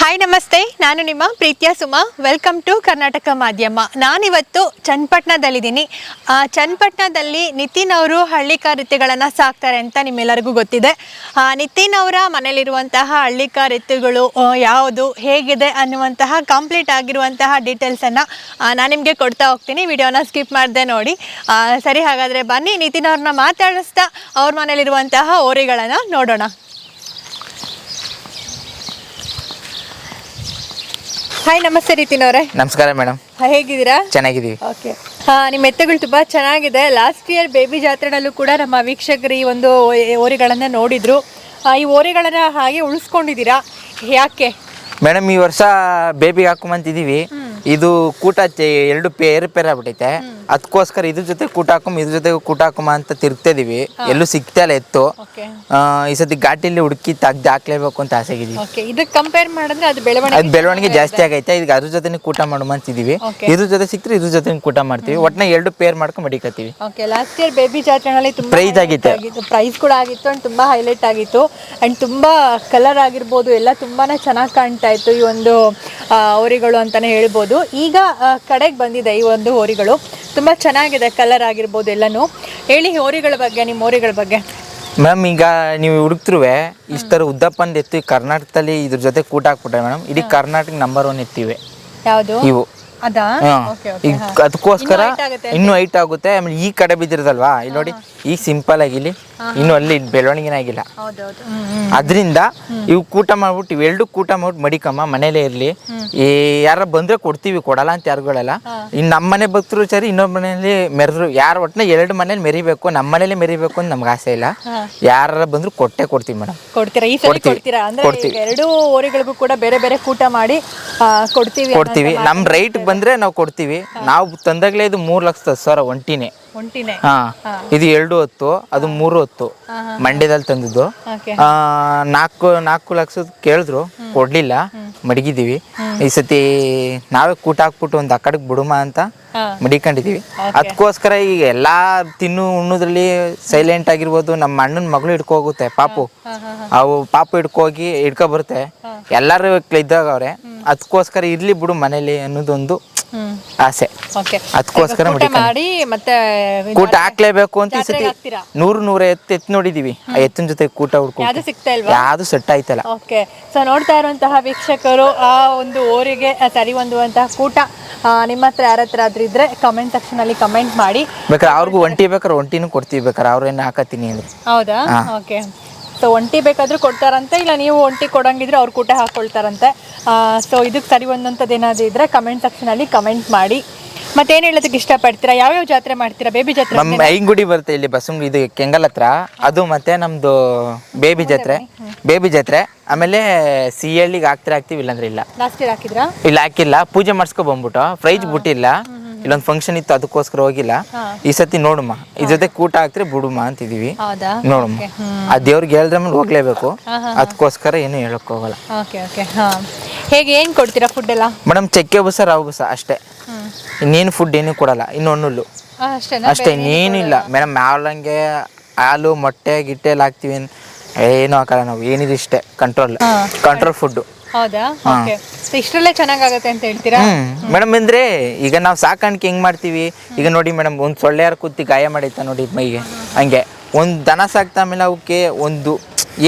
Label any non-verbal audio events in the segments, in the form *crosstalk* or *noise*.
Hi ನಮಸ್ತೆ. ನಾನು ನಿಮ್ಮ ಪ್ರೀತಿಯ ಸುಮಾ. ವೆಲ್ಕಮ್ ಟು ಕರ್ನಾಟಕ ಮಾಧ್ಯಮ ನಾನಿವತ್ತು ಚನ್ನಪಟ್ಟಣದಲ್ಲಿದ್ದೀನಿ. ಚನ್ನಪಟ್ಟಣದಲ್ಲಿ ನಿತಿನ್ ಅವರು ಹಳ್ಳಿಕಾರ್ ಸಾಕ್ತಾರೆ ಅಂತ ನಿಮ್ಮೆಲ್ಲರಿಗೂ ಗೊತ್ತಿದೆ. ನಿತಿನ್ ಅವರ ಮನೇಲಿರುವಂತಹ ಹಳ್ಳಿಕಾರ್ ಎತ್ತುಗಳು ಯಾವುದು, ಹೇಗಿದೆ ಅನ್ನುವಂತಹ ಕಂಪ್ಲೀಟ್ ಆಗಿರುವಂತಹ ಡೀಟೇಲ್ಸನ್ನು ನಾನು ನಿಮಗೆ ಕೊಡ್ತಾ ಹೋಗ್ತೀನಿ. ವಿಡಿಯೋನ ಸ್ಕಿಪ್ ಮಾಡದೆ ನೋಡಿ. ಸರಿ, ಹಾಗಾದರೆ ಬನ್ನಿ ನಿತಿನ್ ಅವ್ರನ್ನ ಮಾತಾಡಿಸ್ತಾ ಅವ್ರ ಮನೇಲಿರುವಂತಹ ಓರಿಗಳನ್ನು ನೋಡೋಣ. ಹಾಯ್ ನಮಸ್ತೆ ರೀತಿನವ್ರೆ. ನಮಸ್ಕಾರ ಮೇಡಮ್. ಹೇಗಿದ್ದೀರಾ? ಚೆನ್ನಾಗಿದ್ದೀವಿ. ಓಕೆ ನಿಮ್ಮ ಎತ್ತುಗಳು ತುಂಬಾ ಚೆನ್ನಾಗಿದೆ. ಲಾಸ್ಟ್ ಇಯರ್ ಬೇಬಿ ಜಾತ್ರೆನಲ್ಲೂ ಕೂಡ ನಮ್ಮ ವೀಕ್ಷಕರು ಈ ಒಂದು ಓರಿಗಳನ್ನ ನೋಡಿದ್ರು. ಆ, ಈ ಓರಿಗಳನ್ನ ಹಾಗೆ ಉಳಿಸ್ಕೊಂಡಿದ್ದೀರಾ? ಯಾಕೆ? ಮೇಡಮ್ ಈ ವರ್ಷ ಬೇಬಿ ಹಾಕೊಂಬಂತಿದೀವಿ ಇದು ಕೂಟ ಎರಡು ಪೇರ್ ಪೇರ್ ಆಗ್ಬಿಟ್ಟೈತೆ ಅದಕ್ಕೋಸ್ಕರ ಇದ್ರ ಜೊತೆ ಕೂಟ ಹಾಕೊಂಬ ಇದ್ರ ಜೊತೆ ಕೂಟ ಹಾಕೊಂಬ ಅಂತ ತಿರ್ತಿದೀವಿ ಎಲ್ಲೂ ಸಿಗ್ತಾ ಇಲ್ಲ ಎತ್ತು. ಆ, ಈ ಸತಿ ಘಾಟಿಲಿ ಹುಡುಕಿ ತಗ್ದು ಹಾಕ್ಲೇಬೇಕು ಅಂತ ಆಸೆಗಿದೀವಿ ಓಕೆ ಇದಕ್ಕೆ ಕಂಪೇರ್ ಮಾಡಿದ್ರೆ ಅದು ಬೆಳವಣಿಗೆ ಅದು ಬೆಳವಣಿಗೆ ಜಾಸ್ತಿ ಆಗೈತೆ. ಈಗ ಅದ್ರ ಜೊತೆ ಕೂಟ ಮಾಡುವ ಅಂತಿದೀವಿ Okay. ಇದ್ರ ಜೊತೆ ಸಿಕ್ತ್ರೆ ಇದ್ರ ಜೊತೆ ಕೂಟ ಮಾಡ್ತೀವಿ. ಒಟ್ನ ಎರಡು ಪೇರ್ ಮಾಡ್ಕೊಂಡ್ ಮಡಿಕತ್ತೀವಿ. ಓಕೆ ಲಾಸ್ಟ್ ಇಯರ್ ಬೇಬಿ ಜಾತ್ರೆನಲ್ಲಿ ತುಂಬಾ Prize ಆಗಿತ್ತು. ಪ್ರೈಸ್ ಕೂಡ ಆಗಿತ್ತು ಅಂಡ್ ತುಂಬಾ ಹೈಲೈಟ್ ಆಗಿತ್ತು. ಅಂಡ್ ತುಂಬಾ ಕಲರ್ ಆಗಿರ್ಬೋದು ಎಲ್ಲ ತುಂಬಾನೇ ಚೆನ್ನಾಗಿ ಕಾಣ್ತಾ ಇತ್ತು. ಈ ಒಂದು ಅವರಿಗಳು ಹೋರಿಗಳು ಅಂತಾನೆ ಹೇಳ್ಬೋದು. ಈಗ ಕಡೆಗೆ ಬಂದಿದೆ ಈ ಒಂದು ಹೋರಿಗಳು. ತುಂಬಾ ಚೆನ್ನಾಗಿದೆ ಕಲರ್ ಆಗಿರ್ಬೋದು ಎಲ್ಲನೂ. ಹೇಳಿ ಹೋರಿಗಳ ಬಗ್ಗೆ ನಿಮ್ಮ ಹೋರಿಗಳ ಬಗ್ಗೆ. ಮ್ಯಾಮ್ ಈಗ ನೀವು ಹುಡುಕ್ತಿರುವೆ ಇಷ್ಟರ ಉದ್ದಪ್ಪಂದು ಎತ್ತು ಕರ್ನಾಟಕದಲ್ಲಿ ಇದ್ರ ಜೊತೆ ಕೂಟ ಹಾಕ್ಬಿಟ್ರೆ ಮೇಡಮ್ ಇಡೀ ಕರ್ನಾಟಕ ನಂಬರ್ ಒನ್ ಎತ್ತಿವೆ. ಯಾವುದು? ಇವು. ಅದಾ? ಈಗ ಅದಕ್ಕೋಸ್ಕರ ಇನ್ನೂ ಹೈಟ್ ಆಗುತ್ತೆ ಆಮೇಲೆ ಈ ಕಡೆ ಬಿದ್ದಿರದಲ್ವಾ? ಇಲ್ಲಿ ನೋಡಿ ಈಗ ಸಿಂಪಲ್ ಆಗಿ ಇಲ್ಲಿ ಇನ್ನು ಅಲ್ಲಿ ಬೆಳವಣಿಗೆನೇ ಆಗಿಲ್ಲ. ಅದರಿಂದ ಇವು ಕೂಟ ಮಾಡ್ಬಿಟ್ಟು ಇವೆರಡು ಕೂಟ ಮಾಡ್ಬಿಟ್ಟು ಮಡಿಕಮ್ಮ ಮನೇಲೇ ಇರಲಿ. ಈ ಯಾರ ಬಂದ್ರೆ ಕೊಡ್ತೀವಿ ಕೊಡಲ್ಲ ಅಂತ ಯಾರುಗಳಲ್ಲ. ಇನ್ನು ನಮ್ಮ ಮನೆ ಭಕ್ತರು ಸರಿ ಇನ್ನೊಬ್ಬ ಮನೇಲಿ ಮೆರೆದ್ರು. ಯಾರು ಒಟ್ಟಿನ ಎರಡು ಮನೇಲಿ ಮೆರಿಬೇಕು ನಮ್ಮ ಮನೇಲಿ ಮೆರಿಬೇಕು ಅಂತ ನಮ್ಗೆ ಆಸೆ ಇಲ್ಲ. ಯಾರ ಬಂದ್ರು ಕೊಟ್ಟೆ ಕೊಡ್ತೀವಿ ಮೇಡಮ್. ಕೊಡ್ತೀರಾ? ಈ ಸಲ ಕೊಡ್ತೀವಿ. ಕೊಡ್ತೀರಾ? ಅಂದ್ರೆ ಕೊಡ್ತೀವಿ. ಈಗ ಓರಿಗಳಿಗೂ ಕೂಡ ಬೇರೆ ಬೇರೆ ಕೂಟ ಮಾಡಿ ಕೊಡ್ತೀವಿ ಕೊಡ್ತೀವಿ. ನಮ್ಮ ರೈಟ್ ಬಂದ್ರೆ ನಾವು ಕೊಡ್ತೀವಿ. ನಾವು ತಂದಾಗಲೇ ಇದು ಮೂರು ಲಕ್ಷದ ಹತ್ತು ಸಾವಿರ ಒಂಟಿನೇ. ಒಂಟಿನೇ. ಹಾ ಇದು ಎರಡು ಹೊತ್ತು ಅದು ಮೂರು ಹೊತ್ತು ಮಂಡ್ಯದಲ್ಲಿ ತಂದಿದ್ದು. ಆ, ನಾಲ್ಕು ನಾಲ್ಕು ಲಕ್ಷದ ಕೇಳಿದ್ರು ಕೊಡ್ಲಿಲ್ಲ ಮಡಗಿದೀವಿ ಈ ಸತಿ ನಾವೇ ಕೂಟ ಹಾಕ್ಬಿಟ್ಟು ಒಂದು ಕಡೆಗೆ ಬಿಡುಮ ಅಂತ. ಮಡಿಕೊಂಡಿದೀವಿ ಅದಕ್ಕೋಸ್ಕರ ಈಗ ಎಲ್ಲಾ ತಿನ್ನು ಉಣ್ಣೋದ್ರಲ್ಲಿ ಸೈಲೆಂಟ್ ಆಗಿರ್ಬೋದು ನಮ್ಮ ಅಣ್ಣನ ಮಗಳು ಹಿಡ್ಕೊ ಹೋಗುತ್ತೆ ಪಾಪು ಅವು ಪಾಪು ಹಿಡ್ಕೋಗಿ ಹಿಡ್ಕೊ ಬರುತ್ತೆ ಎಲ್ಲಾರು ಇದ್ದಾಗ ಅವ್ರೆ ಅದಕ್ಕೋಸ್ಕರ ಇರ್ಲಿ ಬಿಡು ಮನೇಲಿ ಅನ್ನೋದೊಂದು ಆಸೆ. ಅದಕ್ಕೋಸ್ಕರ ಮಾಡಿ ಮತ್ತೆ ಕೂಟ ಹಾಕ್ಲೇಬೇಕು ಅಂತ ಈ ಸತಿ ನೂರ್? ನೂರು ಎತ್ತು ಎತ್ತು ನೋಡಿದೀವಿ. ಆ ಎತ್ತಿನ ಜೊತೆ ಕೂಟ ಹುಡ್ಕೊ ಯಾವ್ದು ಸಿಗ್ತಾ ಇಲ್ವಾ? ಯಾವ್ದು ಸೆಟ್ ಆಯ್ತಲ್ಲ. ಓಕೆ. ಸೊ ನೋಡ್ತಾ ಇರುವಂತಹ ವೀಕ್ಷಕರು ಆ ಒಂದು ಓರಿಗೆ ಸರಿ ಹೊಂದುವಂತಹ ಕೂಟ ನಿಮ್ಮ ಹತ್ರ ಯಾರ ಹತ್ರ ಆದ್ರೂ ಇದ್ರೆ ಕಮೆಂಟ್ ಸೆಕ್ಷನ್ ಅಲ್ಲಿ ಕಮೆಂಟ್ ಮಾಡಿ. ಬೇಕಾದ್ರೆ ಅವ್ರಿಗೂ ಒಂಟಿ ಬೇಕಾದ್ರೆ ಒಂಟಿನೂ ಕೊಡ್ತೀವಿ. ಬೇಕಾದ್ರೆ ಅವ್ರೇನು ಹಾಕತ್ತೀನಿ ಅಂದ್ರೆ. ಹೌದಾ? ಓಕೆ. ಸೊ ಒಂಟಿ ಬೇಕಾದರೂ ಕೊಡ್ತಾರಂತೆ ಇಲ್ಲ ನೀವು ಒಂಟಿ ಕೊಡಂಗಿದ್ರೆ ಅವ್ರು ಕೂಟ ಹಾಕ್ಕೊಳ್ತಾರಂತೆ ಸೊ ಇದಕ್ಕೆ ಸರಿ ಒಂದಂಥದ್ದು ಏನಾದರೂ ಇದ್ರೆ ಕಮೆಂಟ್ ಸೆಕ್ಷನಲ್ಲಿ ಕಮೆಂಟ್ ಮಾಡಿ. ಮತ್ತೇನು ಹೇಳೋದಕ್ಕೆ ಇಷ್ಟಪಡ್ತೀರಾ? ಯಾವ್ಯಾವ ಜಾತ್ರೆ ಮಾಡ್ತೀರಾ? ಬೇಬಿ ಜಾತ್ರೆ ನಮ್ಮ ಐಂಗುಡಿ ಬರುತ್ತೆ ಇಲ್ಲಿ ಬಸಂಗ್ ಇದು ಕೆಂಗಲ್ ಹತ್ರ. ಅದು ಮತ್ತೆ ನಮ್ದು ಬೇಬಿ ಜಾತ್ರೆ. ಬೇಬಿ ಜಾತ್ರೆ. ಆಮೇಲೆ ಸಿಹಳ್ಳಿಗೆ ಹಾಕ್ತಿರ ಹಾಕ್ತಿವಿ ಇಲ್ಲಾಂದ್ರೆ ಇಲ್ಲ. ಲಾಸ್ಟ್ ಇಯರ್ ಹಾಕಿದ್ರಾ? ಇಲ್ಲಿ ಹಾಕಿಲ್ಲ. ಪೂಜೆ ಮಾಡಿಸ್ಕೊ ಬಂದ್ಬಿಟ್ಟು. ಪ್ರೈಜ್ ಬಿಟ್ಟಿಲ್ಲ. ಇಲ್ಲೊಂದು ಫಂಕ್ಷನ್ ಇತ್ತು ಅದಕ್ಕೋಸ್ಕರ ಹೋಗಿಲ್ಲ. ಈ ಸತಿ ನೋಡಮ್ಮ. ಈ ಜೊತೆ ಕೂಟ ಹಾಕ್ತಿರಿ ಬಿಡುಮ ಅಂತಿದೀವಿ. ಹೌದಾ? ನೋಡಮ್ಮ. ಆ ದೇವ್ರಿಗೆ ಹೇಳಿದ್ರೆ ಮೇಲೆ ಹೋಗ್ಲೇಬೇಕು. ಅದಕ್ಕೋಸ್ಕರ ಏನು ಹೇಳಕ್ ಹೋಗಲ್ಲ. ಓಕೆ ಓಕೆ ಹಾಂ. ಹೇಗೆ ಏನು ಕೊಡ್ತೀರಾ ಫುಡ್ ಎಲ್ಲ? ಮೇಡಮ್ ಚಕ್ಕೆ ಬಸ ರಾವ್ ಬಸ ಅಷ್ಟೇ. ಇನ್ನೇನು ಫುಡ್ ಏನು ಕೊಡಲ್ಲ ಇನ್ನು ಹಣ್ಣುಲ್ಲು. ಅಷ್ಟೇನಾ? ಅಷ್ಟೇ ಇನ್ನೇನು ಇಲ್ಲ ಮೇಡಮ್ ಮಾವಲಂಗೆ ಹಾಲು ಮೊಟ್ಟೆ ಗಿಟ್ಟೆ ಎಲ್ಲ ಹಾಕ್ತೀವಿ. ಏನು ಹಾಕಲ್ಲ ನಾವು ಏನಿದೆ ಇಷ್ಟೇ ಕಂಟ್ರೋಲ್ ಕಂಟ್ರೋಲ್ ಫುಡ್ಡು ಹೌದಾ? ಓಕೆ ಇಷ್ಟರಲ್ಲೇ ಚೆನ್ನಾಗಾಗತ್ತೆ ಅಂತ ಹೇಳ್ತೀರಾ? ಮೇಡಮ್ ಅಂದ್ರೆ ಈಗ ನಾವು ಸಾಕಾಣಿಕೆ ಹೆಂಗ್ ಮಾಡ್ತೀವಿ? ಈಗ ನೋಡಿ ಮೇಡಮ್ ಒಂದು ಸೊಳ್ಳೆಯಾರ ಕೂತಿ ಗಾಯ ಮಾಡೈತ ನೋಡಿ ಮೈಗೆ. ಹಂಗೆ. ಒಂದು ದನ ಸಾಕ್ತಾ ಮೇಲೆ ಅವಕ್ಕೆ ಒಂದು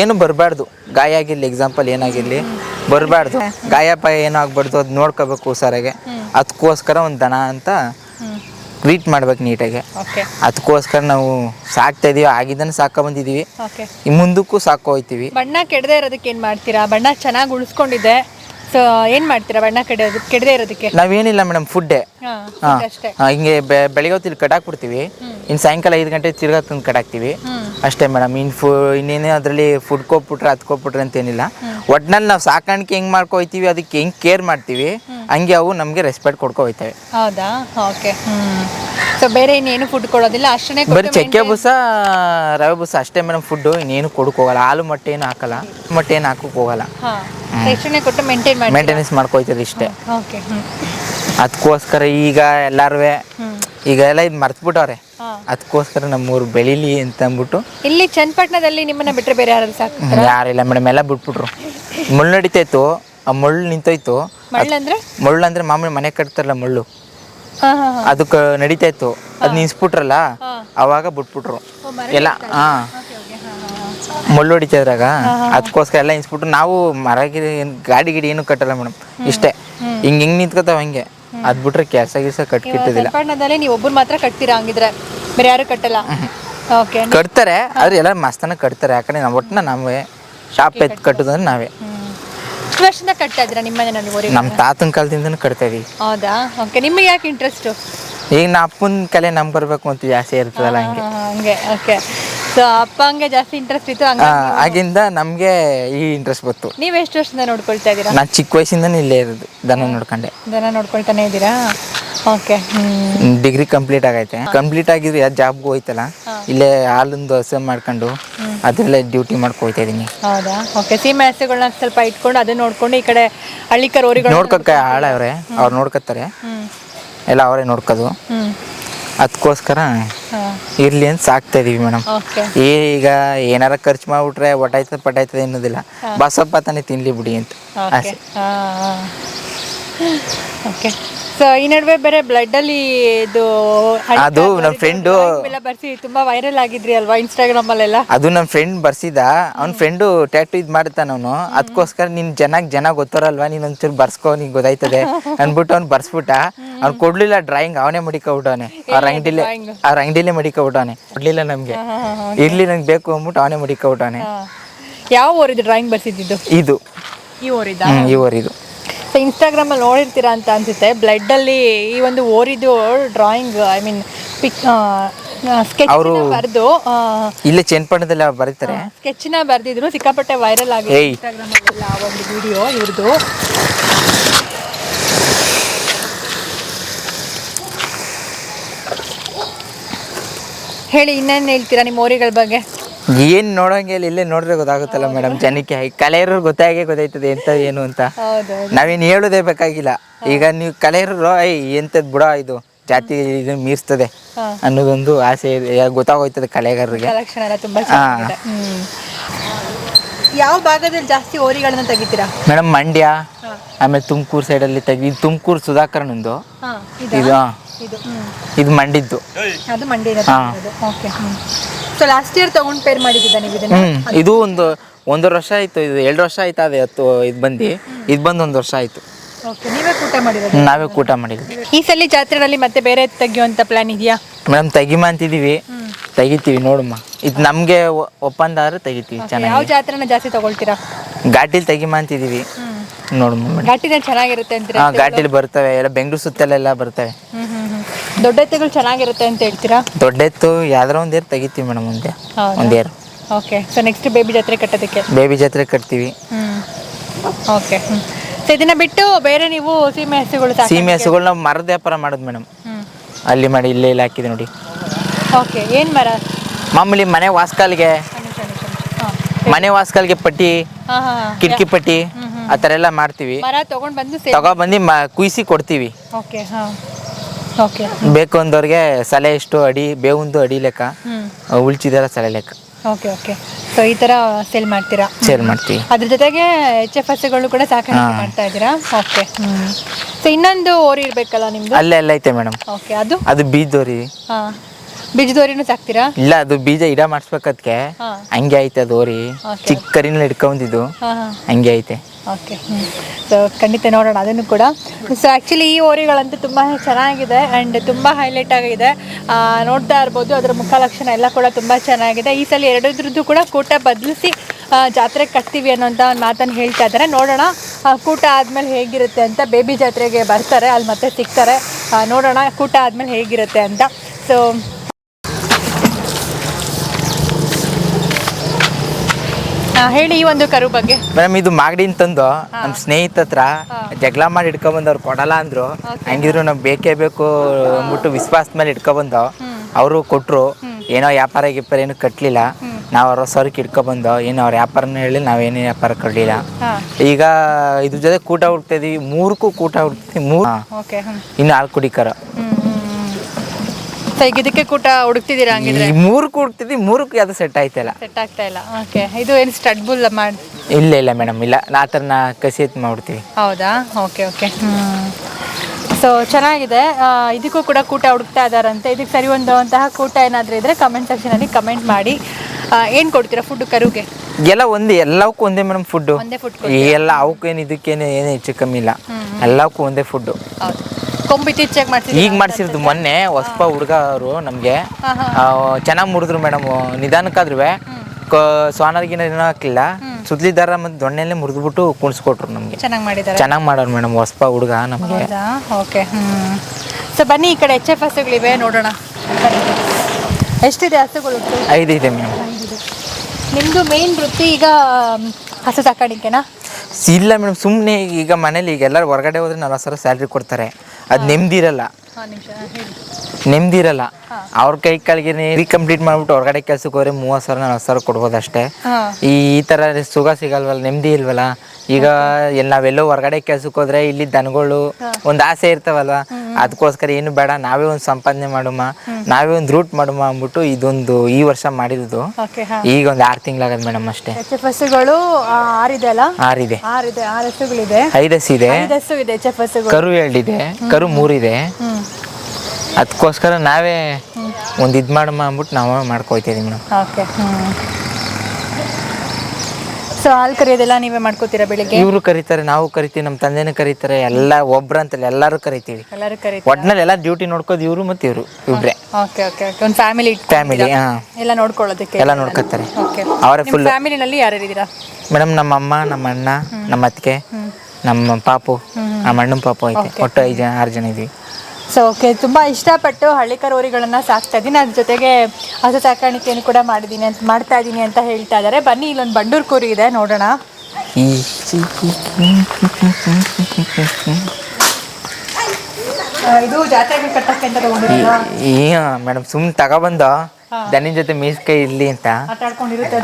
ಏನು ಬರಬಾರ್ದು. ಗಾಯ ಆಗಿರ್ಲಿ ಎಕ್ಸಾಂಪಲ್ ಏನಾಗಿರ್ಲಿ ಬರಬಾರ್ದು. ಗಾಯ ಪಾಯ ಏನಾಗ್ಬಾರ್ದು ಅದ್ ಅದು ನೋಡ್ಕೋಬೇಕು ಹುಷಾರಾಗೆ. ಅದಕ್ಕೋಸ್ಕರ ಒಂದು ದನ ಅಂತ ಟ್ರೀಟ್ ಮಾಡ್ಬೇಕು ನೀಟಾಗಿ. ಓಕೆ ಅದಕ್ಕೋಸ್ಕರ ನಾವು ಸಾಕ್ತಾ ಇದೀವಿ. ಆಗಿದ್ದನ್ನು ಸಾಕ ಬಂದಿದೀವಿ ಓಕೆ ಮುಂದಕ್ಕೂ ಸಾಕೋ ಹೋಯ್ತೀವಿ ಬಣ್ಣ ಕೆಡದೆ ಇರೋದಕ್ಕೆ ಏನು ಮಾಡ್ತೀರಾ? ಬಣ್ಣ ಚೆನ್ನಾಗಿ ಉಳಿಸ್ಕೊಂಡಿದೆ ಸೊ ಏನು ಮಾಡ್ತೀರಾ ಬಣ್ಣ ಕೆಡೋದು ಕೆಡದೆ ಇರೋದಕ್ಕೆ? ನಾವೇನಿಲ್ಲ ಮೇಡಮ್ ಫುಡ್ಡೇ ಹಾ, ಅಷ್ಟೇ. ಹಿಂಗೆ ಬೆ- ಬೆಳಿಗ್ಗೆ ಹೊತ್ತಿಲ್ಲಿ ಕಟಾಕ್ಬಿಡ್ತೀವಿ ಇನ್ನು ಸಾಯಂಕಾಲ ಐದು ಗಂಟೆ ತಿರ್ಗಾ ತಂದು ಕಟಾಕ್ತೀವಿ ಹ್ಮ್. ಅಷ್ಟೇ ಮೇಡಮ್. ಇನ್ ಫು ಇನ್ನೇನೇ ಅದರಲ್ಲಿ ಫುಡ್ ಕೊಟ್ಬಿಟ್ರೆ ಅದು ಕೊಟ್ಬಿಟ್ರೆ ಅಂತೇನಿಲ್ಲ ಒಟ್ನಲ್ಲಿ ನಾವು ಸಾಕಾಣಿಕೆ ಹೆಂಗೆ ಮಾಡ್ಕೊ ಹೋಯ್ತೀವಿ ಅದಕ್ಕೆ ಹೆಂಗೆ ಕೇರ್ ಮಾಡ್ತೀವಿ. ಹಂಗೆ ಅವು ನಮಗೆ ರೆಸ್ಪೆಕ್ಟ್ ಕೊಡ್ಕೊ ಹೋಯ್ತವೆ. ಹೌದಾ? ಓಕೆ ಸೊ ಬೇರೆ ಇನ್ನೇನು ಫುಡ್ ಕೊಡೋದಿಲ್ಲ? ಅಷ್ಟೇ ಬರೀ ಚಕ್ಕೆ ಬುಸ ರವೆ ಬುಸ ಅಷ್ಟೇ ಮೇಡಮ್ ಫುಡ್ ಇನ್ನೇನು ಕೊಡಕ್ಕೆ ಹೋಗಲ್ಲ. ಹಾಲು ಮೊಟ್ಟೆ ಏನು ಹಾಕಲ್ಲ. ಮೊಟ್ಟೆ ಏನು ಹಾಕಕ್ಕೆ ಹೋಗಲ್ಲ. ಎಷ್ಟನೇ ಎಷ್ಟೇ ಕೊಟ್ಟು ಮೇಂಟೈನ್ ಮಾಡಿ ಮೇಂಟೆನೆನ್ಸ್ ಮಾಡ್ಕೊಯ್ತದೆ ಇಷ್ಟೇ. ಓಕೆ ಅದಕ್ಕೋಸ್ಕರ ಈಗ ಎಲ್ಲಾರು. ಈಗ ಎಲ್ಲ ಇದು ಮರ್ತ್ಬಿಟ್ಟವ್ರೆ. ಅದಕ್ಕೋಸ್ಕರ ನಮ್ಮೂರು ಬೆಳಿಲಿ ಅಂತ ಅಂದ್ಬಿಟ್ಟು ಇಲ್ಲಿ ಚನ್ನಪಟ್ಟಣದಲ್ಲಿ ನಿಮ್ಮನ್ನ ಬಿಟ್ಟರೆ ಬೇರೆ ಯಾರು ಸಾಕು ಯಾರಿಲ್ಲ ಮೇಡಮ್. ಎಲ್ಲ ಬಿಟ್ಬಿಟ್ರು. ಮುಳ್ಳು ನಡೀತಾ ಇತ್ತು. ಆ ಮುಳ್ಳು ನಿಂತೋಯ್ತು. ಮಳ್ಳಂದ್ರೆ? ಮಳ್ಳು ಅಂದ್ರೆ ಮಾಮೂಲಿ ಮನೆ ಕಟ್ತಾರಲ್ಲ ಮುಳ್ಳು. ಅದಕ್ಕೆ ನಡೀತಾ ಇತ್ತು. ಅದ್ ನಿನ್ಸ್ಬಿಟ್ರಲ್ಲ. ಅವಾಗ ಬಿಟ್ಬಿಟ್ರು. ಎಲ್ಲ ಹಾ. ಮುಳ್ಳು ಹೊಡಿತಿದ್ರಾಗ ಅದಕ್ಕೋಸ್ಕರ ಎಲ್ಲ ಇನ್ಸ್ಬಿಟ್ರು ನಾವು ಮರ ಗಿಡ ಗಾಡಿ ಗಿಡಿ ಏನು ಕಟ್ಟಲ್ಲ ಮೇಡಮ್. ಇಷ್ಟೇ. ಹಿಂಗ್ ಹಿಂಗ್ ನಿಂತ್ಕೋತಾವ ಹಂಗೆ. ಅದ್ ಬಿಟ್ರೆ ಕೆಲಸ ಗಿಲ್ಸ ಕಟ್ಕಿಟ್ಟಿದಿಲ್ಲ ನೀವು ಒಬ್ಬರು ಮಾತ್ರ ಕಟ್ತೀರಾ ಹಂಗಿದ್ರೆ? ಬೇರೆ ಯಾರು ಕಟ್ಟಲ್ಲ? ಕಟ್ತಾರೆ ಆದ್ರೆ ಎಲ್ಲ ಮಸ್ತನ ಕಟ್ತಾರೆ. ಯಾಕಂದ್ರೆ ನಮ್ಮ ಒಟ್ಟಿನ ನಾವೇ. ಶಾಪ್ ಎತ್ ಕಟ್ಟೋದಂದ್ರೆ ನಾವೇ. ಎಷ್ಟು ವರ್ಷದಿಂದ ಕಟ್ತಾ ಇದ್ದೀರಾ ನಿಮ್ಮ ಮನೆ ಊರಿಗೆ? ನಮ್ಮ ತಾತನ ಕಾಲದಿಂದ ಕಟ್ತಾ ಇದೀವಿ. ಹೌದಾ? ಓಕೆ ನಿಮಗೆ ಯಾಕೆ ಇಂಟ್ರೆಸ್ಟ್ ಈಗ ನಮ್ಮ ಅಪ್ಪನ ಕಲೆ ನಮ್ಗೆ ಬರ್ಬೇಕು ಅಂತ ಜಾಸ್ತಿ ಇರ್ತದಲ್ಲ ಹಂಗೆ. ಹಂಗೆ ಓಕೆ ಸೊ ಅಪ್ಪ ಹಂಗೆ ಜಾಸ್ತಿ ಇಂಟ್ರೆಸ್ಟ್ ಇತ್ತು ಹಂಗ ಆಗಿಂದ ನಮ್ಗೆ ಈ ಇಂಟ್ರೆಸ್ಟ್ ಬಂತು. ನೀವು ಎಷ್ಟು ವರ್ಷದಿಂದ ನೋಡ್ಕೊಳ್ತಾ ಇದ್ದೀರಾ? ನಾನು ಚಿಕ್ಕ ವಯಸ್ಸಿಂದನೂ ಇಲ್ಲೇ ಇರೋದು ದನ ನೋಡ್ಕೊಂಡೆ. ದನ ನೋಡ್ಕೊಳ್ತಾನೆ ಇದ್ದೀರಾ? ಓಕೆ ಡಿಗ್ರಿ ಕಂಪ್ಲೀಟ್ ಆಗೈತೆ. ಕಂಪ್ಲೀಟ್ ಆಗಿದ್ರೆ ಯಾವ ಜಾಬ್ಗೂ ಹೋಯ್ತಲ್ಲ? ಇಲ್ಲೇ ಹಾಲಿನ ದೋಸೆ ಮಾಡ್ಕೊಂಡು ಅದರಲ್ಲೇ ಡ್ಯೂಟಿ ಮಾಡ್ಕೊಳ್ತಾ ಇದೀನಿ. ಹೌದಾ? ಓಕೆ ಸೀಮೆ ಹಸುಗಳನ್ನ ಸ್ವಲ್ಪ ಇಟ್ಕೊಂಡು ಅದನ್ನ ನೋಡ್ಕೊಂಡು ಈ ಕಡೆ ಹಳ್ಳಿಕರ್ ಊರುಗಳು ನೋಡ್ಕೊಕ್ಕೆ ಆಳವ್ರೆ ಅವ್ರು. ನೋಡ್ಕೊತಾರೆ ಎಲ್ಲ ಅವರೇ ನೋಡ್ಕೋದು. ಅದಕ್ಕೋಸ್ಕರ ಇರ್ಲಿ ಅಂತ ಸಾಕ್ತಾ ಇದೀವಿ ಮೇಡಮ್. ಈಗ ಏನಾರ ಖರ್ಚು ಮಾಡ್ಬಿಟ್ರೆ ಒಟ್ಟಾಯ್ತದ ಪಟಾಯ್ತದ ಅನ್ನೋದಿಲ್ಲ. ಬಸಪ್ಪ ತಾನೇ ತಿನ್ಲಿ ಬಿಡಿ ಅಂತ. ಆಸೆ. ಓಕೆ ಸೊ ಈ ನಡುವೆ ಬೇರೆ ಬ್ಲಡ್ ಅಲ್ಲಿ ಇದು ಅದು ನಮ್ಮ ಫ್ರೆಂಡು ಎಲ್ಲ ಬರ್ಸಿ ತುಂಬಾ ವೈರಲ್ ಆಗಿದ್ರಿ ಅಲ್ವಾ ಇನ್ಸ್ಟಾಗ್ರಾಮ್ ಅಲ್ಲೆಲ್ಲ? ಅದು ನಮ್ಮ ಫ್ರೆಂಡ್ ಬರ್ಸಿದ. ಅವ್ನ ಫ್ರೆಂಡು ಟ್ಯಾಟು ಇದು ಮಾಡ್ತಾನ ಅವನು. ಅದಕ್ಕೋಸ್ಕರ ನಿನ್ ಜನಾಗ್ ಜನ ಗೊತ್ತಾರಲ್ವಾ? ನೀನ್ ಒಂಚೂರು ಬರ್ಸ್ಕೊ ನಿಂಗೆ ಗೊತ್ತಾಯ್ತದೆ. *laughs* ಅಂದ್ಬಿಟ್ಟು ಅವ್ನು ಬರ್ಸ್ಬಿಟ್ಟ. ಅವ್ನು ಕೊಡ್ಲಿಲ್ಲ ಡ್ರಾಯಿಂಗ್ ಅವನೇ ಮಡಿಕೊಬಿಟ್ಟವನೆ. ಅವ್ರ ಅಂಗಡಿಲೇ ಅವ್ರ ಅಂಗಡಿಲೇ ಮಡಿಕೊಬಿಟ್ಟವನೆ. ಕೊಡ್ಲಿಲ್ಲ ನಮ್ಗೆ. ಇರ್ಲಿ ನಂಗೆ ಬೇಕು ಅಂದ್ಬಿಟ್ಟು ಅವನೇ ಮಡಿಕೊಬಿಟ್ಟವನೆ. ಯಾವ ಊರಿದು ಡ್ರಾಯಿಂಗ್ ಬರ್ಸಿದ್ದು ಇದು? ಈ ಓರಿದ ಈ ಊರಿದು ಸೊ ಇನ್ಸ್ಟಾಗ್ರಾಮಲ್ಲಿ ನೋಡಿರ್ತೀರ ಅಂತ ಅನ್ಸುತ್ತೆ. ಬ್ಲಡ್ ಅಲ್ಲಿ ಈ ಒಂದು ಓರಿದು drawing I mean pic sketch ಬರೆದು ಇಲ್ಲೇ ಚನ್ನಪಟ್ಟಣದಲ್ಲಿ ಅವ್ರು ಬರೀತಾರೆ. ಸ್ಕೆಚ್ನ ಬರೆದಿದ್ರು. ಸಿಕ್ಕಾಪಟ್ಟೆ ವೈರಲ್ ಆಗಿದೆ ಏಯ್. ಇನ್ಸ್ಟಾಗ್ರಾಮ್ ಅಲ್ಲೆಲ್ಲ ಆ ಒಂದು ವಿಡಿಯೋ ಇವ್ರದ್ದು ಹೇಳಿ ಇನ್ನೇನು ಹೇಳ್ತೀರಾ ನಿಮ್ಮ ಓರಿಗಳ ಬಗ್ಗೆ? ಏನ್ ನೋಡಂಗೆ ಇಲ್ಲ ನೋಡ್ರೆ ಗೊತ್ತಾಗುತ್ತಲ್ಲ ಮೇಡಮ್ ಜನಕ್ಕೆ ಕಲೆಯರು ಗೊತ್ತಾಗೇ ಗೊತ್ತಾಯ್ತದೆ ಎಂತ ಏನು ಅಂತ. ನಾವೇನು ಹೇಳೋದೇ ಬೇಕಾಗಿಲ್ಲ. ಈಗ ನೀವು ಕಲೆಯರು ಐ ಎಂತದ್ ಬುಡ ಇದು ಜಾತಿ ಇದು ಮೀರಿಸ್ತದೆ ಅನ್ನೋದೊಂದು ಆಸೆ ಇದೆ ಗೊತ್ತಾಗೋಯ್ತದೆ ಕಲೆಗಾರರಿಗೆ. ಕಲೆಕ್ಷನ್ ಎಲ್ಲ ತುಂಬಾ ಚೆನ್ನಾಗಿದೆ ಹ್ಮ್. ಯಾವ ಭಾಗದಲ್ಲಿ ಜಾಸ್ತಿ ಓರಿಗಳನ್ನ ತೆಗಿತೀರಾ? ಮೇಡಮ್ ಮಂಡ್ಯ ಆಮೇಲೆ ತುಮಕೂರು ಸೈಡಲ್ಲಿ ತೆಗಿ ತುಮಕೂರು ಸುಧಾಕರ್ನೊಂದು ಹಾ ಇದು? ಇದು. ಮಂಡಿದ್ದು. ಅದು. ಓಕೆ ಸೊ ಲಾಸ್ಟ್ ಇಯರ್ ತಗೊಂಡ್ ಪೇರ್ ಮಾಡಿದ್ದ ನೀವು ಇದನ್ನ? ಹ್ಮ್ ಇದು ಒಂದು ಒಂದೂವರೆ ವರ್ಷ ಆಯ್ತು ಇದು ಎರಡು ವರ್ಷ ಆಯ್ತು ಅದೇ ಹತ್ತು ಇದು ಬಂದು. ಇದು ಬಂದು ಒಂದು ವರ್ಷ ಆಯ್ತು. ಓಕೆ ನೀವೇ ಕೂಟ ಮಾಡಿರೋದು? ನಾವೇ ಕೂಟ ಮಾಡಿದ್ವಿ ಈ ಸಲ ಜಾತ್ರೆನಲ್ಲಿ ಮತ್ತೆ ಬೇರೆ ತೆಗಿಯುವಂತ ಪ್ಲಾನ್ ಇದೆಯಾ? ಮೇಡಮ್ ತೆಗಿಮ ಅಂತಿದೀವಿ. ತೆಗಿತೀವಿ ನೋಡಮ್ಮ. ಇದು ನಮಗೆ ಒಪ್ಪಂದ ಆದ್ರೆ ತೆಗಿತೀವಿ ಚೆನ್ನಾಗಿ. ಯಾವ ಜಾತ್ರೆನ ಜಾಸ್ತಿ ತಗೊಳ್ತೀರಾ? ಘಾಟಿಲಿ ತೆಗಿಮ ಅಂತಿದೀವಿ. ನೋಡಮ್ಮ ಮೇಡಮ್. ಘಾಟಿನ ಚೆನ್ನಾಗಿರುತ್ತೆ ಅಂತೀರಾ? ಹಾಂ ಘಾಟಿಲಿ ಬರ್ತವೆ ಎಲ್ಲ ಬೆಂಗಳೂರು ಸುತ್ತಲೆಲ್ಲ ಬರ್ತವೆ. ಹ್ಮ್ ಹ್ಮ್ ಹ್ಮ್. ದೊಡ್ಡ ಎತ್ತುಗಳು ಚೆನ್ನಾಗಿರುತ್ತೆ ಅಂತ ಹೇಳ್ತೀರಾ? ದೊಡ್ಡ ಎತ್ತು ಯಾವ್ದಾರ ಒಂದು ಏರ್ ತೆಗಿತೀವಿ ಮೇಡಮ್ ಒಂದೇ ಹೌದಾ? ಒಂದು ಏರ್. ಓಕೆ ಸೊ ನೆಕ್ಸ್ಟ್ ಬೇಬಿ ಜಾತ್ರೆ ಕಟ್ಟೋದಕ್ಕೆ? ಬೇಬಿ ಜಾತ್ರೆ ಕಟ್ತೀವಿ. ಹ್ಮ್. ಓಕೆ ಸೊ ಇದನ್ನ ಬಿಟ್ಟು ಬೇರೆ ನೀವು ಸೀಮೆ ಹಸುಗಳು ಸಾಕು ಸೀಮೆ ಹಸುಗಳು ನಾವು ಮರದ ವ್ಯಾಪಾರ ಮಾಡೋದು ಮೇಡಮ್. ಹ್ಮ್. ಅಲ್ಲಿ ಮಾಡಿ ಇಲ್ಲೇ ಇಲ್ಲಿ ಹಾಕಿದೆ ನೋಡಿ. ಓಕೆ ಏನ್ ಮರ? ಮಾಮೂಲಿ ಮನೆ ವಾಸ್ಕಾಲ್ಗೆ. ಹಾಂ. ಮನೆ ವಾಸ್ಕಾಲ್ಗೆ ಪಟ್ಟಿ ಹಾಂ ಹಾಂ ಕಿಟಕಿ ಪಟ್ಟಿ ಆ ಥರ ಎಲ್ಲ ಮಾಡ್ತೀವಿ. ಮರ ತಗೊಂಡ್ ಬಂದು ತಗೊಂಡ್ ತಗೊಬಂದು ಮ ಕುಯ್ಸಿ ಕೊಡ್ತೀವಿ. ಓಕೆ ಹಾಂ. ಓಕೆ ಬೇಕು ಅಂದವ್ರಿಗೆ ಸಲೆ ಎಷ್ಟು ಅಡಿ ಬೇವೊಂದು ಅಡಿ ಲೆಕ್ಕ. ಉಳ್ಚಿದಾರ ಸಲಹೆ ಸಲೆ ಲೆಕ್ಕ. ಓಕೆ ಓಕೆ ಸೊ ಈ ತರ ಸೇಲ್ ಮಾಡ್ತೀರಾ? ಸೇಲ್ ಮಾಡ್ತೀವಿ. ಅದ್ರ ಜೊತೆಗೆ ಎಚ್ ಎಫ್ಗಳು ಕೂಡ ಸಾಕಾಣಿಕೆ ಮಾಡ್ತಾ ಇದ್ದೀರಾ? ಓಕೆ ಸೊ ಇನ್ನೊಂದು ಓರಿ ಇರ್ಬೇಕಲ್ಲ ನಿಮ್ದು? ಅಲ್ಲೇ ಎಲ್ಲ ಐತೆ ಮೇಡಮ್. ಓಕೆ ಅದು? ಅದು ಬೀಜದೋರಿ ಹಾಂ. ಬೀಜದೋರಿನೂ ಸಾಕ್ತೀರಾ? ಇಲ್ಲ ಅದು ಬೀಜ ಇಡ ಮಾಡಿಸ್ಬೇಕದ್ಕೆ. ಹಂಗೆ ಐತೆ ಅದು ಓರಿ. ಚಿಕ್ಕ ಕರಿನಲ್ಲಿ ಇಟ್ಕೊಂಡಿದ್ದು ಹಂಗೆ ಐತೆ. ಓಕೆ ಸೊ ಖಂಡಿತ ನೋಡೋಣ, ಅದನ್ನು ಕೂಡ. ಸೊ ಆ್ಯಕ್ಚುಲಿ ಈ ಓರಿಗಳಂತೂ ತುಂಬ ಚೆನ್ನಾಗಿದೆ ಆ್ಯಂಡ್ ತುಂಬ ಹೈಲೈಟ್ ಆಗಿದೆ. ನೋಡ್ತಾ ಇರ್ಬೋದು, ಅದರ ಮುಖ ಲಕ್ಷಣ ಎಲ್ಲ ಕೂಡ ತುಂಬ ಚೆನ್ನಾಗಿದೆ. ಈ ಸಲ ಎರಡದ್ರದ್ದು ಕೂಡ ಕೂಟ ಬದಲಿಸಿ ಜಾತ್ರೆ ಕಟ್ತೀವಿ ಅನ್ನೋಂಥ ಒಂದು ಮಾತನ್ನು ಹೇಳ್ತಾ ಇದ್ದಾರೆ. ನೋಡೋಣ ಕೂಟ ಆದಮೇಲೆ ಹೇಗಿರುತ್ತೆ ಅಂತ. ಬೇಬಿ ಜಾತ್ರೆಗೆ ಬರ್ತಾರೆ, ಅಲ್ಲಿ ಮತ್ತೆ ಸಿಗ್ತಾರೆ. ನೋಡೋಣ, ಕೂಟ ಆದಮೇಲೆ ಹೇಗಿರುತ್ತೆ ಅಂತ. ಸೊ ಹೇಳಿ ಈ ಒಂದು ಕರು ಬಗ್ಗೆ. ಮೇಡಮ್ ಇದು ಮಾಗಡಿನ ತಂದು ನಮ್ಮ ಸ್ನೇಹಿತ ಹತ್ರ ಜಗಳ ಮಾಡಿ ಇಟ್ಕೊಂಡ್ ಬಂದವ್ರು ಕೊಡಲ್ಲ ಅಂದ್ರು. ಹಂಗಿದ್ರು ನಾವು ಬೇಕೇ ಬೇಕು ಅಂದ್ಬಿಟ್ಟು ವಿಶ್ವಾಸದ ಮೇಲೆ ಇಟ್ಕೊಬಂದು ಅವರು ಕೊಟ್ರು. ಏನೋ ವ್ಯಾಪಾರ ಗಿಪಾರ ಏನು ಕಟ್ಟಲಿಲ್ಲ ನಾವು ಅವ್ರ ಸರಕ್ಕೆ ಇಟ್ಕೊಬಂದು ಏನು ಅವ್ರ ವ್ಯಾಪಾರನ ಹೇಳಿ ನಾವೇನು ವ್ಯಾಪಾರ ಕಟ್ಟಲಿಲ್ಲ ಈಗ ಇದ್ರ ಜೊತೆ ಕೂಟ ಹುಡ್ತಾ ಇದೀವಿ ಮೂರಕ್ಕೂ ಕೂಟ ಹುಡ್ತೀವಿ ಮೂರು ಇನ್ನು ಹಾಲು ಕುಡಿಕರ. ಸೊ ಈಗ ಇದಕ್ಕೆ ಕೂಟ ಹುಡುಕ್ತಿದ್ದೀರಾ ಹಂಗಿದ್ರೆ? ಈ ಮೂರು ಕೂಡ್ತಿದ್ವಿ ಮೂರಕ್ಕೆ ಅದು ಸೆಟ್ ಆಯ್ತಲ್ಲ. ಸೆಟ್ ಆಗ್ತಾ ಇಲ್ಲ. ಓಕೆ ಇದು ಏನು ಸ್ಟಡ್ ಬುಲ್ ಮಾಡಿ ಇಲ್ಲ ಇಲ್ಲ ಮೇಡಮ್ ಇಲ್ಲ. ಆ ನಾ ಕಸಿ ಎತ್ತು ಮಾಡ್ಬಿಡ್ತೀವಿ ಹೌದಾ ಓಕೆ ಓಕೆ ಸೊ ಚೆನ್ನಾಗಿದೆ. ಆ, ಇದಕ್ಕೂ ಕೂಡ ಕೂಟ ಹುಡುಕ್ತಾ ಇದ್ದಾರಂತೆ ಇದಕ್ಕೆ ಸರಿ ಹೊಂದುವಂತಹ ಕೂಟ ಏನಾದರೂ ಇದ್ದರೆ ಕಮೆಂಟ್ ಸೆಕ್ಷನಲ್ಲಿ ಕಮೆಂಟ್ ಮಾಡಿ. ಏನು ಕೊಡ್ತೀರಾ ಫುಡ್ ಕರುಗೆ? ಎಲ್ಲ ಒಂದೇ ಎಲ್ಲವಕ್ಕೂ ಒಂದೇ ಮೇಡಮ್ ಫುಡ್ಡು ಒಂದೇ ಫುಡ್ ಎಲ್ಲ ಅವಕ್ಕೇನು ಇದಕ್ಕೇನು ಏನು ಹೆಚ್ಚು ಕಮ್ಮಿ ಇಲ್ಲ. ಎಲ್ಲವಕ್ಕೂ ಒಂದೇ ಫುಡ್ಡು ಹೌದು. ಕೊಂಬು ಇತ್ತೀಚೆಗೆ ಮಾಡ್ತೀವಿ ಈಗ ಮಾಡಿಸಿರೋದು ಮೊನ್ನೆ ಹೊಸಪ ಹುಡುಗ ಅವರು ನಮಗೆ. ಚೆನ್ನಾಗಿ ಮುಡಿದ್ರು ಮೇಡಮ್ ನಿಧಾನಕ್ಕಾದ್ರೂ ಸ್ವಾನರ್ಗಿನ ಏನೋ ಹಾಕಿಲ್ಲ ಸುದ್ಲಿ ದಾರ ಮತ್ತು ದೊಣ್ಣೆಲ್ಲೇ ಮುರಿದ್ಬಿಟ್ಟು ಕುಣಿಸ್ಕೊಟ್ರು ನಮಗೆ. ಚೆನ್ನಾಗಿ ಮಾಡಿದ್ದಾರೆ ಚೆನ್ನಾಗಿ ಮಾಡೋರು ಮೇಡಮ್ ಹೊಸಪ ಹುಡುಗ ನಮಗೆ. ಓಕೆ ಸೊ ಬನ್ನಿ ಈ ಕಡೆ ಎಚ್ ಎಫ್ ಹಸುಗಳಿವೆ ನೋಡೋಣ. ಎಷ್ಟಿದೆ ಹಸುಗಳು ಐದು ಇದೆ ಮೇಡಮ್ ನಿಮ್ಮದು ಮೇನ್ ವೃತ್ತಿ ಈಗ ಹಸು ಸಾಕಾಣಿಕೆನಾ? ಇಲ್ಲ ಮೇಡಮ್ ಸುಮ್ಮನೆ ಈಗ ಮನೇಲಿ ಈಗ ಎಲ್ಲರೂ ಹೊರಗಡೆ ಹೋದ್ರೆ ನಲ್ವತ್ತು ಸಾವಿರ ಸ್ಯಾಲ್ರಿ ಕೊಡ್ತಾರೆ. ಅದು ನೆಮ್ಮದಿರಲ್ಲ ಹಾಂ ನಿಮಿಷ ಹೇಳಿ. ನೆಮ್ಮದಿರಲ್ಲ ಅವ್ರ ಕೈ ಕಾಲಿಗೆ ರೀಕಂಪ್ಲೀಟ್ ಮಾಡ್ಬಿಟ್ಟು ಹೊರಗಡೆ ಕೆಲ್ಸಕ್ಕೆ ಹೋದ್ರೆ ಮೂವತ್ತು ಸಾವಿರ ನಲ್ವತ್ತು ಸಾವಿರ ಕೊಡ್ಬೋದು ಅಷ್ಟೇ ಈ ಥರ ಸುಖ ಸಿಗಲ್ವಲ್ಲ ನೆಮ್ಮದಿ ಇಲ್ವಲ್ಲ? ಈಗ ಎಲ್ಲಿ ನಾವೆಲ್ಲೋ ಹೊರಗಡೆ ಕೆಲ್ಸಕ್ಕೆ ಹೋದ್ರೆ ಇಲ್ಲಿ ದನಗಳು ಒಂದು ಆಸೆ ಇರ್ತಾವಲ್ವ? ಅದಕ್ಕೋಸ್ಕರ ಏನು ಬೇಡ ನಾವೇ ಒಂದು ಸಂಪಾದನೆ ಮಾಡುಮ ನಾವೇ ಒಂದು ರೂಟ್ ಮಾಡುಮ ಅಂದ್ಬಿಟ್ಟು ಇದೊಂದು ಈ ವರ್ಷ ಮಾಡಿರೋದು. ಈಗ ಒಂದು ಆರು ತಿಂಗಳಾಗದ ಮೇಡಮ್ ಅಷ್ಟೇ. ಹಸುಗಳು ಆರಿದೆ ಅಲ್ಲ? ಆರಿದೆ. ಆರಿದೆ ಆರು ಹಸುಗಳಿದೆ ಐದು ಹಸು ಇದೆ. ಕರು ಎರಡಿದೆ ಕರು ಮೂರಿದೆ. ಅದಕ್ಕೋಸ್ಕರ ನಾವೇ ಒಂದು ಇದು ಮಾಡಮ್ಮ ಅಂದ್ಬಿಟ್ಟು ನಾವು ಮಾಡ್ಕೊಯ್ತಿದ್ದೀವಿ ಮೇಡಮ್. ಓಕೆ ಸೊ ಹಾಲು ಕರೆಯೋದೆಲ್ಲ ನೀವೇ ಮಾಡ್ಕೋತೀರಾ ಬೆಳಿಗ್ಗೆ? ಇವರು ಕರೀತಾರೆ ನಾವು ಕರಿತೀವಿ ನಮ್ಮ ತಂದೆನೂ ಕರೀತಾರೆ ಎಲ್ಲ ಒಬ್ರಂತಲ್ಲ ಎಲ್ಲರೂ ಕರಿತೀವಿ. ಎಲ್ಲರೂ ಕರಿತೀವಿ ಒಟ್ನಲ್ಲಿ ಎಲ್ಲ ಡ್ಯೂಟಿ ನೋಡ್ಕೋದು ಇವರು ಮತ್ತು ಇವರು ಇಬ್ರೆ ಓಕೆ ಓಕೆ ಓಕೆ. ಒಂದು ಫ್ಯಾಮಿಲಿ ಫ್ಯಾಮಿಲಿ ಹಾಂ. ಎಲ್ಲ ನೋಡ್ಕೊಳ್ಳೋದಕ್ಕೆ? ಎಲ್ಲ ನೋಡ್ಕೊತಾರೆ. ಓಕೆ. ಅವರೇ ಫುಲ್ ಫ್ಯಾಮಿಲಿನಲ್ಲಿ ಯಾರ್ಯಾರು ಇದ್ದೀರಾ ಮೇಡಮ್ ನಮ್ಮ ಅಮ್ಮ ನಮ್ಮ ಅಣ್ಣ ನಮ್ಮ ಅತ್ತಿಗೆ ನಮ್ಮ ಪಾಪು ನಮ್ಮ ಅಣ್ಣನ ಪಾಪು ಐತೆ. ಒಟ್ಟು ಐದು ಜನ ಆರು ಜನ ಇದೀವಿ ಸೊ ಓಕೆ ತುಂಬ ಇಷ್ಟಪಟ್ಟು ಹಳ್ಳಿ ಕರೋರಿಗಳನ್ನು ಸಾಕ್ತಾ ಇದ್ದೀನಿ. ಅದ್ರ ಜೊತೆಗೆ ಹಸು ಸಾಕಾಣಿಕೆಯನ್ನು ಕೂಡ ಮಾಡಿದ್ದೀನಿ ಅಂತ ಮಾಡ್ತಾ ಇದ್ದೀನಿ ಅಂತ ಹೇಳ್ತಾ ಇದ್ದಾರೆ. ಬನ್ನಿ ಇಲ್ಲೊಂದು ಬಂಡೂರು ಕುರಿ ಇದೆ ನೋಡೋಣ. ಇದು ಜಾತ್ರೆಗೆ ಕಟ್ಟಕ್ಕೆ ಅಂತ ಈ ಮೇಡಮ್ ಸುಮ್ಮನೆ ತಗೊಬಂದ ದನಿನ ಜೊತೆ ಮೀಸ್ಕೈ ಇರ್ಲಿ ಅಂತ.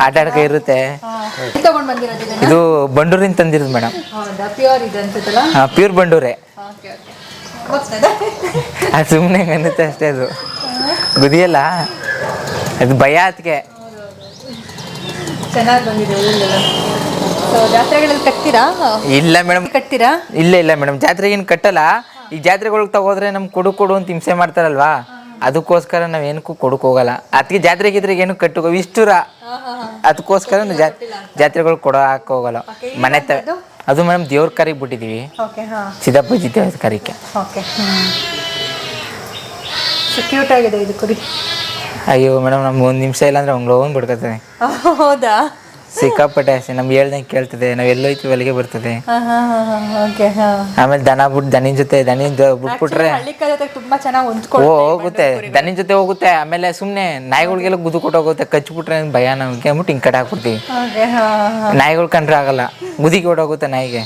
ಆಟ ಆಡ್ಕ ಇರುತ್ತೆ. ಇದು ಬಂಡೂರಿಂದ ತಂದಿರೋದು ಮೇಡಮ್. ಪ್ಯೂರ್ ಬಂಡೂರೇ. ಅದು ಸುಮ್ಮನೆ ಅನ್ನತ್ತೆ ಅಷ್ಟೇ ಅದು. ಗುದಿಯಲ್ಲ? ಅದು ಭಯ ಅದಕ್ಕೆ ಚೆನ್ನಾಗಿ ಬಂದಿದೆ ಹೂವೆಲ್ಲ ಸೊ ಜಾತ್ರೆಗಳಲ್ಲಿ ಕಟ್ತೀರಾ? ಇಲ್ಲ ಮೇಡಮ್. ಕಟ್ತೀರಾ? ಇಲ್ಲ ಇಲ್ಲ ಮೇಡಮ್. ಜಾತ್ರೆಗೆ ಏನು ಕಟ್ಟಲ್ಲ. ಈ ಜಾತ್ರೆಗಳಿಗೆ ತಗೋದ್ರೆ ನಮ್ಗೆ ಕೊಡು ಕೊಡು ಅಂತ ಹಿಂಸೆ ಮಾಡ್ತಾರಲ್ವಾ? ಅದಕ್ಕೋಸ್ಕರ ನಾವು ಏನಕ್ಕೂ ಕೊಡಕ್ ಹೋಗಲ್ಲ. ಅದಕ್ಕೆ ಜಾತ್ರೆಗೆ ಇದ್ರಿಗೆ ಏನು ಕಟ್ಟು ಇಷ್ಟುರ ಅದಕ್ಕೋಸ್ಕರ ಜಾತ್ರೆಗಳು ಕೊಡೋ ಹಾಕೋಗಲ್ಲ ಮನೆ ತ ಅದು ಮೇಡಮ್ ದೇವ್ರ ಕರಿಗೆ ಬಿಟ್ಟಿದ್ದೀವಿ ಓಕೆ ಹಾಂ ಸಿದ್ದಪ್ಪಾಜಿ ದೇವ್ರ ಕರಿಕೆ. ಓಕೆ ಸೊ ಕ್ಯೂಟ್ ಆಗಿದೆ ಇದು ಕುರಿ. ಅಯ್ಯೋ ಮೇಡಮ್ ನಮ್ಗೆ ಒಂದು ನಿಮಿಷ ಇಲ್ಲ ಅಂದ್ರೆ ಅವ್ನು ಲೋನ್ ಬಿಡ್ಕೊತಾನೆ. ಹೌದಾ? ಸಿಕ್ಕಾಪಟ್ಟೆ ಆಸೆ ನಮ್ಗೆ ಹೇಳ್ದಂಗೆ ಕೇಳ್ತದೆ. ನಾವು ಎಲ್ಲೋಯ್ತೀವಿ ಅಲ್ಲಿಗೆ ಬರ್ತದೆ. ಓಕೆ ಆಮೇಲೆ ದನ ಬಿಟ್ಟು ದನಿನ ಜೊತೆ ದನಿನ ಬಿಟ್ಬಿಟ್ರೆ ಹಳ್ಳಿ ತುಂಬಾ ಚೆನ್ನಾಗಿ ಓ ಹೋಗುತ್ತೆ. ದನಿನ ಜೊತೆ ಹೋಗುತ್ತೆ ಆಮೇಲೆ ಸುಮ್ಮನೆ ನಾಯಿಗಳಿಗೆಲ್ಲ ಗುದ್ದು ಕೊಟ್ಟು ಹೋಗುತ್ತೆ ಕಚ್ಬಿಟ್ರೆ ಭಯ ನಮ್ಗೆ ಅಂದ್ಬಿಟ್ಟು ಹಿಂಗೆ ಕಡೆ ಹಾಕ್ಬಿಡ್ತೀವಿ. ನಾಯಿಗಳು ಕಂಡ್ರೆ ಆಗಲ್ಲ. ಗುದಿಗೆ ಓಡೋಗುತ್ತೆ ನಾಯಿಗೆ.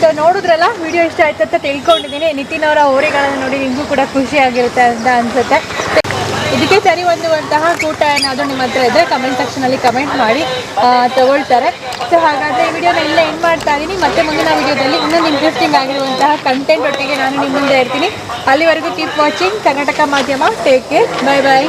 ಸೊ ನೋಡಿದ್ರಲ್ಲ ವಿಡಿಯೋ ಇಷ್ಟ ಆಯ್ತು ಅಂತ ತಿಳ್ಕೊಂಡಿದ್ದೀನಿ. ನಿತಿನ್ ಅವರ ಹೋರಿಗಳನ್ನು ನೋಡಿ ನಿಮಗೂ ಕೂಡ ಖುಷಿ ಆಗಿರುತ್ತೆ ಅಂತ ಅನ್ಸುತ್ತೆ. ಇದಕ್ಕೆ ಸರಿ ಹೊಂದುವಂತಹ ಕೂಟ ಏನಾದರೂ ನಿಮ್ಮ ಹತ್ರ ಇದ್ದರೆ ಕಮೆಂಟ್ ಸೆಕ್ಷನಲ್ಲಿ ಕಮೆಂಟ್ ಮಾಡಿ ತಗೊಳ್ತಾರೆ. ಸೊ ಹಾಗಾದರೆ ಈ ವಿಡಿಯೋನ ಇಲ್ಲೇ ಏನು ಮಾಡ್ತಾ ಇದ್ದೀನಿ ಮತ್ತೆ ಮುಂದಿನ ವಿಡಿಯೋದಲ್ಲಿ ಇನ್ನೊಂದು ಇಂಟ್ರೆಸ್ಟಿಂಗ್ ಆಗಿರುವಂತಹ ಕಂಟೆಂಟ್ ಒಟ್ಟಿಗೆ ನಾನು ನಿಮ್ಮ ಮುಂದೆ ಇರ್ತೀನಿ. ಅಲ್ಲಿವರೆಗೂ ಕೀಪ್ ವಾಚಿಂಗ್ ಕರ್ನಾಟಕ ಮಾಧ್ಯಮ. Take care bye bye